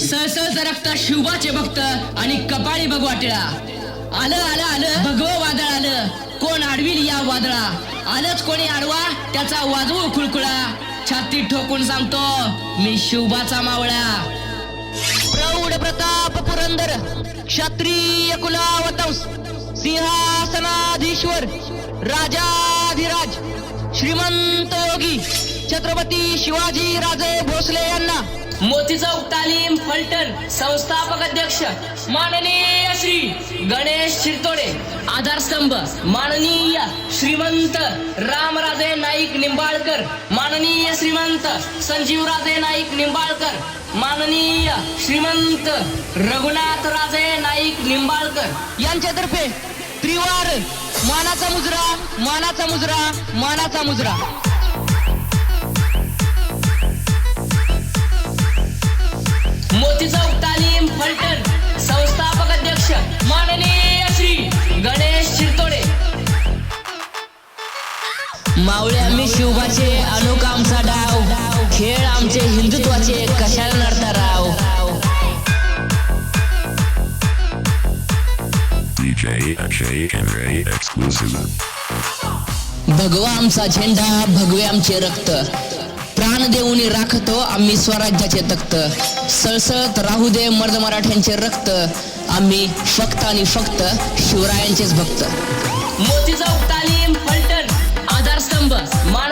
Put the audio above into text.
सळसळच रक्त शिवबाचे भक्त आणि कपाळी बघ वाटळा आलं आलं आलं. भगव वादळ आलं. कोण आडविल या वादळा. आलंच कोणी आडवा त्याचा वाजवू खुळखुळा छाती ठोकून सांगतो मी शिवबाचा मावळा. प्रौढ प्रताप पुरंदर क्षत्रिय कुलावतंस सिंहासनाधीश्वर राजाधिराज श्रीमंत योगी छत्रपती शिवाजी राजे भोसले यांना मोती चौक तालीम फलटण संस्थापक अध्यक्ष माननीय श्री गणेश शिरतोडे. आधारस्तंभ माननीय श्रीमंत रामराजे नाईक निंबाळकर. माननीय श्रीमंत संजीवराजे नाईक निंबाळकर. माननीय श्रीमंत रघुनाथ राजे नाईक निंबाळकर. यांच्यातर्फे त्रिवार मानाचा मुजरा मानाचा मुजरा मानाचा मुजरा. मावळे आम्ही शिवबाचे अनोखा आमचा डाव. खेळ आमचे हिंदुत्वाचे कशाला नडता राव. भगवा आमचा झेंडा भगवे आमचे रक्त. प्राण देऊन राखतो आम्ही स्वराज्याचे तख्त सळसळत राहू दे मर्द मराठ्यांचे रक्त. आम्ही फक्त आणि फक्त शिवरायांचेच भक्त. मोती चौक number. My